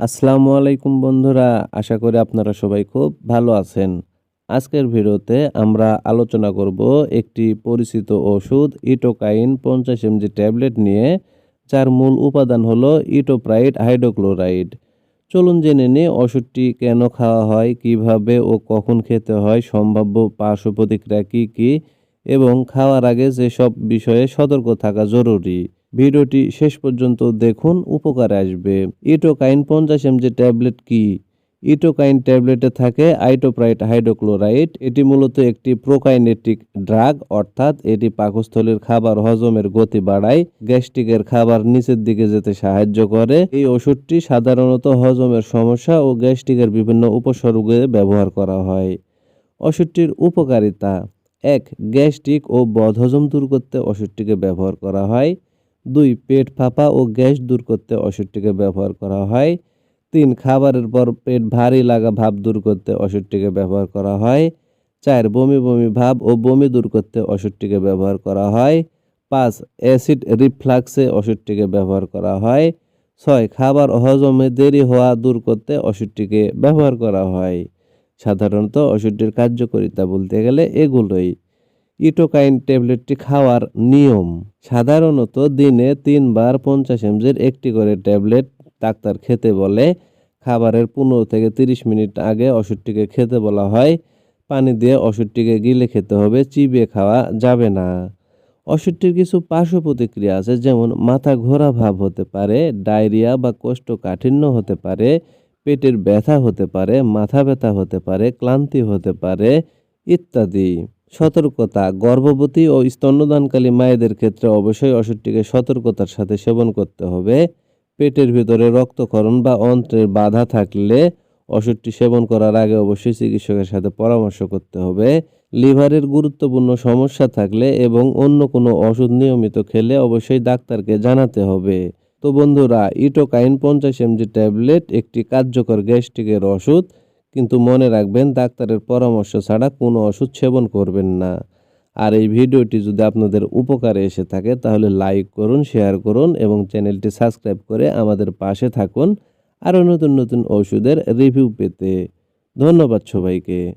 আসসালামু আলাইকুম বন্ধুরা, আশা করি আপনারা সবাই খুব ভালো আছেন। আজকের ভিডিওতে আমরা আলোচনা করব একটি পরিচিত ওষুধ, ইটোকাইন পঞ্চাশ এমজি ট্যাবলেট নিয়ে, যার মূল উপাদান হলো ইটোপ্রাইড হাইড্রোক্লোরাইড। চলুন জেনে নিই ওষুধটি কেন খাওয়া হয়, কীভাবে ও কখন খেতে হয়, সম্ভাব্য পার্শ্ব প্রতিক্রিয়া কী কী, এবং খাওয়ার আগে যেসব বিষয়ে সতর্ক থাকা জরুরি। ভিডিওটি শেষ পর্যন্ত দেখুন, উপকারে আসবে। ইটোকাইন পঞ্চাশ এমজি ট্যাবলেট কি? ইটোকাইন ট্যাবলেটে থাকে আইটোপ্রাইট হাইড্রোক্লোরাইড। এটি মূলত একটি প্রোকাইনেটিক ড্রাগ, অর্থাৎ এটি পাকস্থলীর খাবার হজমের গতি বাড়ায়, গ্যাস্ট্রিকের খাবার নিচের দিকে যেতে সাহায্য করে। এই ওষুধটি সাধারণত হজমের সমস্যা ও গ্যাস্ট্রিকের বিভিন্ন উপসর্গে ব্যবহার করা হয়। ওষুধটির উপকারিতা, এক, গ্যাস্ট্রিক ও বদহজম দূর করতে ওষুধটিকে ব্যবহার করা হয়। দুই, পেট ফাঁপা ও গ্যাস দূর করতে ওষুধটিকে ব্যবহার করা হয়। তিন, খাবারের পর পেট ভারী লাগা ভাব দূর করতে ওষুধটিকে ব্যবহার করা হয়। চার, বমি বমি ভাব ও বমি দূর করতে ওষুধটিকে ব্যবহার করা হয়। পাঁচ, অ্যাসিড রিফ্লাক্সে ওষুধটিকে ব্যবহার করা হয়। ছয়, খাবার হজমে দেরি হওয়া দূর করতে ওষুধটিকে ব্যবহার করা হয়। সাধারণত ওষুধটির কার্যকারিতা বলতে গেলে এগুলোই। ইটোকাইন ট্যাবলেটটি খাওয়ার নিয়ম। সাধারণত দিনে তিনবার পঞ্চাশ এমজির একটি করে ট্যাবলেট ডাক্তার খেতে বলে। খাবারের পনেরো থেকে তিরিশ মিনিট আগে ওষুধটিকে খেতে বলা হয়। পানি দিয়ে ওষুধটিকে গিলে খেতে হবে, চিবিয়ে খাওয়া যাবে না। ওষুধটির কিছু পার্শ্ব প্রতিক্রিয়া আছে, যেমন মাথা ঘোরা ভাব হতে পারে, ডায়রিয়া বা কোষ্ঠকাঠিন্য হতে পারে, পেটের ব্যথা হতে পারে, মাথা ব্যথা হতে পারে, ক্লান্তি হতে পারে, ইত্যাদি। সতর্কতা, গর্ভবতী ও স্তন্যদানকালী মায়েদের ক্ষেত্রে অবশ্যই ওষুধটিকে সতর্কতার সাথে সেবন করতে হবে। পেটের ভিতরে রক্তক্ষরণ বা অন্ত্রের বাধা থাকলে ওষুধটি সেবন করার আগে অবশ্যই চিকিৎসকের সাথে পরামর্শ করতে হবে। লিভারের গুরুত্বপূর্ণ সমস্যা থাকলে এবং অন্য কোনো ওষুধ নিয়মিত খেলে অবশ্যই ডাক্তারকে জানাতে হবে। তো বন্ধুরা, ইটোকাইন পঞ্চাশ এমজি ট্যাবলেট একটি কার্যকর গ্যাস্ট্রিকের ওষুধ। কিন্তু মনে রাখবেন, ডাক্তারের পরামর্শ ছাড়া কোনো ওষুধ সেবন করবেন না। আর এই ভিডিওটি যদি আপনাদের উপকারে এসে থাকে, তাহলে লাইক করুন, শেয়ার করুন এবং চ্যানেলটি সাবস্ক্রাইব করে আমাদের পাশে থাকুন। আরও নতুন নতুন ওষুধের রিভিউ পেতে। ধন্যবাদ সবাইকে।